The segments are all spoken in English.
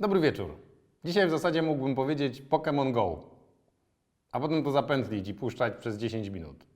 Dobry wieczór. Dzisiaj w zasadzie mógłbym powiedzieć Pokémon Go, a potem to zapętlić i puszczać przez 10 minut.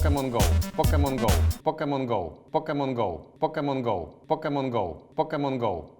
Pokemon Go, Pokemon Go, Pokemon Go, Pokemon Go, Pokemon Go, Pokemon Go, Pokemon Go, Pokemon Go.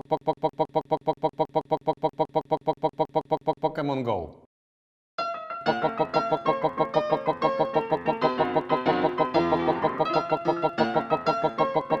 Pokemon Go. Pok,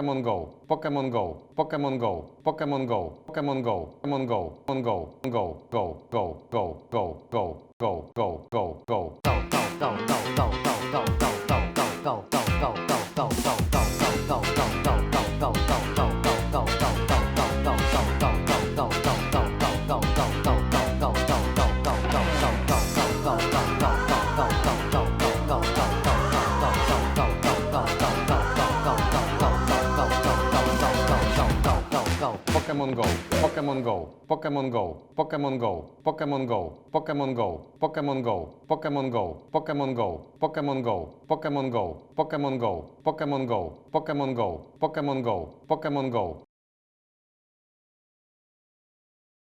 Pokémon Go, Pokémon Go, Pokémon Go, Pokémon Go, Pokémon Go, Go, Go, Go, Go, Go, Go, Go, Go, Go, Go. Pokemon Go, Pokemon Go, Pokemon Go, Pokemon Go, Pokemon Go, Pokemon Go, Pokemon Go, Pokemon Go, Pokemon Go, Pokemon Go, Pokemon Go, Pokemon Go, Pokemon Go, Pokemon Go, Pokemon Go, Pokemon Go. Pokemon Go, Pokemon Go, Pokemon Go, Pokemon Go, Pokemon Go, Pokemon Go, Pokemon Go, Pokemon Go,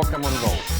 Pokemon Go.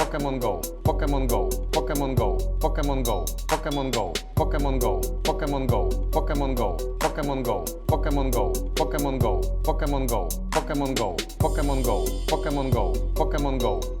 Pokemon Go, Pokemon Go, Pokemon Go, Pokemon Go, Pokemon Go, Pokemon Go, Pokemon Go, Pokemon Go, Pokemon Go, Pokemon Go, Pokemon Go, Pokemon Go, Pokemon Go, Pokemon Go, Pokemon Go, Pokemon Go,